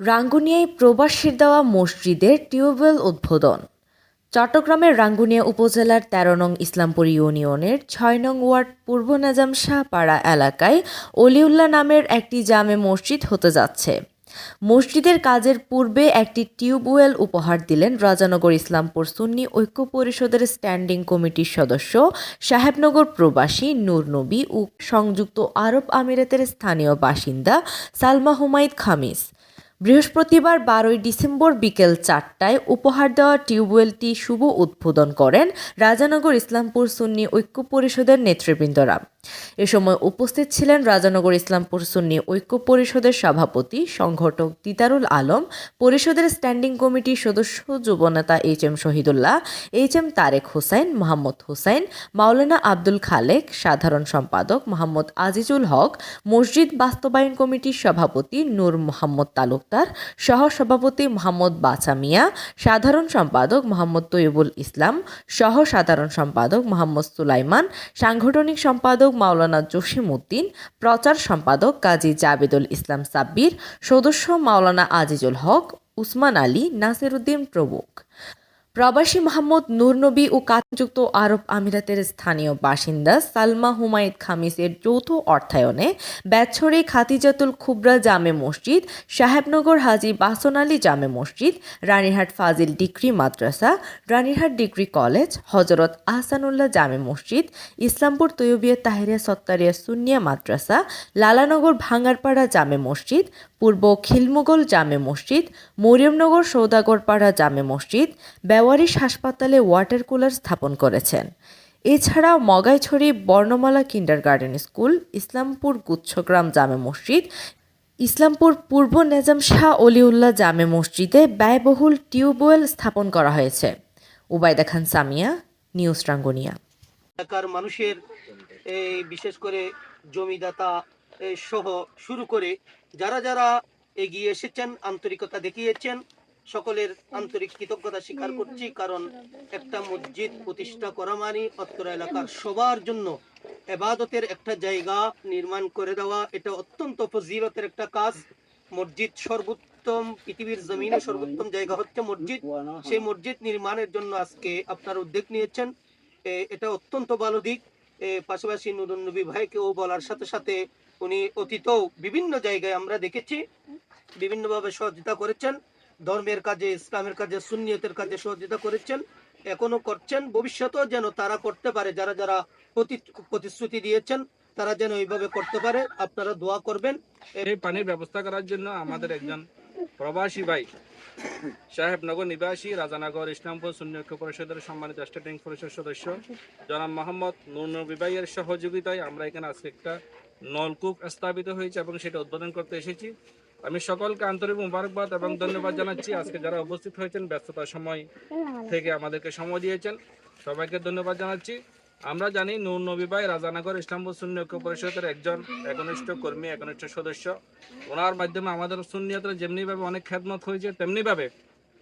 রাঙ্গুনিয়ায় প্রবাসীর দেওয়া মসজিদের টিউবওয়েল উদ্বোধন। চট্টগ্রামের রাঙ্গুনিয়া উপজেলার তেরো নং ইসলামপুর ইউনিয়নের ছয় নং ওয়ার্ড পূর্ব নাজাম শাহপাড়া এলাকায় অলিউল্লাহ নামের একটি জামে মসজিদ হতে যাচ্ছে। মসজিদের কাজের পূর্বে একটি টিউবওয়েল উপহার দিলেন রাজানগর ইসলামপুর সুন্নি ঐক্য পরিষদের স্ট্যান্ডিং কমিটির সদস্য সাহেবনগর প্রবাসী নূর নবী ও সংযুক্ত আরব আমিরাতের স্থানীয় বাসিন্দা সালমা হুমায়দ খামিস। বৃহস্পতিবার বারোই ডিসেম্বর বিকেল চারটায় উপহার দেওয়া টিউবওয়েলটি শুভ উদ্বোধন করেন রাজানগর ইসলামপুর সুন্নি ঐক্য পরিষদের নেতৃবৃন্দরা। এ সময় উপস্থিত ছিলেন রাজানগর ইসলামপুর সুন্নি ঐক্য পরিষদের সভাপতি, সংগঠক দিদারুল আলম, পরিষদের স্ট্যান্ডিং কমিটির সদস্য যুবনেতা H M Shahidullah, H M Tarek Hossain Mohammad Hossain Maulana Abdul Khalek, সাধারণ সম্পাদক মোহাম্মদ আজিজুল হক, মসজিদ বাস্তবায়ন কমিটির সভাপতি নূর মোহাম্মদ তালুকদার সহ সভাপতি মোহাম্মদ বাছা মিয়া, সাধারণ সম্পাদক মোহাম্মদ তৈয়বুল ইসলাম সহ সাধারণ সম্পাদক মোহাম্মদ সুলাইমান, সাংগঠনিক সম্পাদক মাওলানা জসিম উদ্দিন প্রচার সম্পাদক কাজী জাবেদুল ইসলাম সাব্বির, সদস্য মাওলানা আজিজুল হক, উসমান আলী নাসিরুদ্দিন প্রমুখ। প্রবাসী মোহাম্মদ নূরনবী ও কাতযুক্ত আরব আমিরাতের স্থানীয় বাসিন্দা সালমা হুমায়দ খামিসের যৌথ অর্থায়নে ব্যাছড়ি খাতিজাতুল খুবরা জামে মসজিদ, সাহেবনগর হাজি Basan Ali Jame Masjid, Ranirhat Fazil degree Madrasa, Ranirhat degree college, Hazrat Ahsanullah Jame মসজিদ, ইসলামপুর তৈয়বিয়া তাহেরিয়া সত্তারিয়া সুনিয়া মাদ্রাসা, লালানগর ভাঙ্গারপাড়া জামে মসজিদ, পূর্ব খিলমুগল জামে মসজিদ, মরিয়মনগর সৌদাগরপাড়া জামে মসজিদ বেওয়ারিশ হাসপাতালে ওয়াটার কুলার স্থাপন করেছেন। এছাড়াও Magaichhari Bornomala kindergarten school, Islampur গুচ্ছগ্রাম জামে মসজিদ, ইসলামপুর পূর্ব নেজাম শাহ অলিউল্লাহ জামে মসজিদে ব্যয়বহুল টিউবওয়েল স্থাপন করা হয়েছে। উবায়দা খান সামিয়া, নিউজ রাঙ্গুনিয়া। এলাকার মানুষের এই বিশেষ করে জমিদাতা সহ শুরু করে যারা যারা এগিয়ে এসেছেন, আন্তরিকতা দেখিয়েছেন সকলের আন্তরিক কৃতজ্ঞতা স্বীকার করছি, কারণ একটা মসজিদ প্রতিষ্ঠা করা মানে অত্র এলাকার সবার জন্য এবাদতের একটা জায়গা নির্মাণ করে দেওয়া, এটা অত্যন্ত ফজিলতের একটা কাজ। মসজিদ সর্বোত্তম, পৃথিবীর জমিনে সর্বোত্তম জায়গা হচ্ছে মসজিদ। সেই মসজিদ নির্মাণের জন্য আজকে আপনার উদ্যোগ নিয়েছেন। এটা অত্যন্ত ভালো দিক। পাশাপাশি নুরুন নবী ভাইকেও বলার সাথে সাথে উনি অতীতেও বিভিন্ন জায়গায় আমরা দেখেছি, বিভিন্নভাবে সহযোগিতা করেছেন। ধর্মের কাজে, ইসলামের কাজে, সুন্নিয়তের কাজে সহযোগিতা করেছেন, এখনও করছেন। ভবিষ্যতেও যেন তারা করতে পারে, যারা যারা প্রতি- প্রতিশ্রুতি দিয়েছেন, তারা যেন এইভাবে করতে পারে। আপনারা দোয়া করবেন। এই পানির ব্যবস্থা করার জন্য আমাদের একজন প্রবাসী ভাই, সাহেবনগর নিবাসী, রাজানগর ইসলামপুর ঐক্য পরিষদের সম্মানিত স্টেটিং পরিষদ সদস্য, জনাব মোহাম্মদ নুর নবী ভাইয়ের সহযোগিতায় আমরা এখানে আজকে একটা নলকূপ স্থাপিত হয়েছে এবং সেটা উদ্বোধন করতে এসেছি। আমি সকলকে আন্তরিক মুবারকবাদ এবং ধন্যবাদ জানাচ্ছি। আজকে যারা উপস্থিত হয়েছেন, ব্যস্ততার সময় থেকে আমাদেরকে সময় দিয়েছেন, সবাইকে ধন্যবাদ জানাচ্ছি। আমরা জানি নূর নবী ভাই রাজানগর ইসলামপুর সুন্নি ঐক্য পরিষদের একজন একনিষ্ঠ কর্মী, একনিষ্ঠ সদস্য। ওনার মাধ্যমে আমাদের সুন্নিয়তের যেমনিভাবে অনেক খেদমত হয়েছে, তেমনিভাবে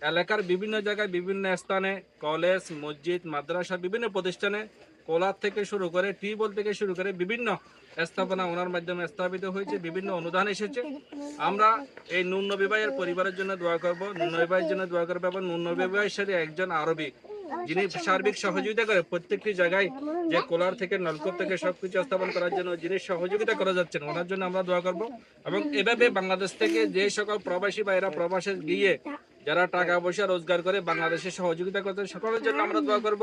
এলাকার বিভিন্ন জায়গায় বিভিন্ন স্থানে কলেজ, মসজিদ, মাদ্রাসা, বিভিন্ন প্রতিষ্ঠানে কোলার থেকে শুরু করে টিউবওয়েল থেকে শুরু করে বিভিন্ন স্থাপনা ওনার মাধ্যমে স্থাপিত হয়েছে, বিভিন্ন অনুদান এসেছে। আমরা এই নুন নবী ভাইয়ের পরিবারের জন্য দোয়া করব। নুন নবী ভাইয়ের জন্য দোয়া করব এবং নুন নবী ভাইয়ের সাথে একজন আরবি। যিনি সার্বিক সহযোগিতা করে প্রত্যেকটি জায়গায় যে কোলার থেকে, নলকূপ থেকে সবকিছু স্থাপন করার জন্য যিনি সহযোগিতা করে যাচ্ছেন, ওনার জন্য আমরা দোয়া করব। এবং এভাবে বাংলাদেশ থেকে যে সকল প্রবাসী বা এরা প্রবাসে গিয়ে যারা টাকা পয়সা রোজগার করে বাংলাদেশে সহযোগিতা করতেন সকলের জন্য আমরা দোয়া করব।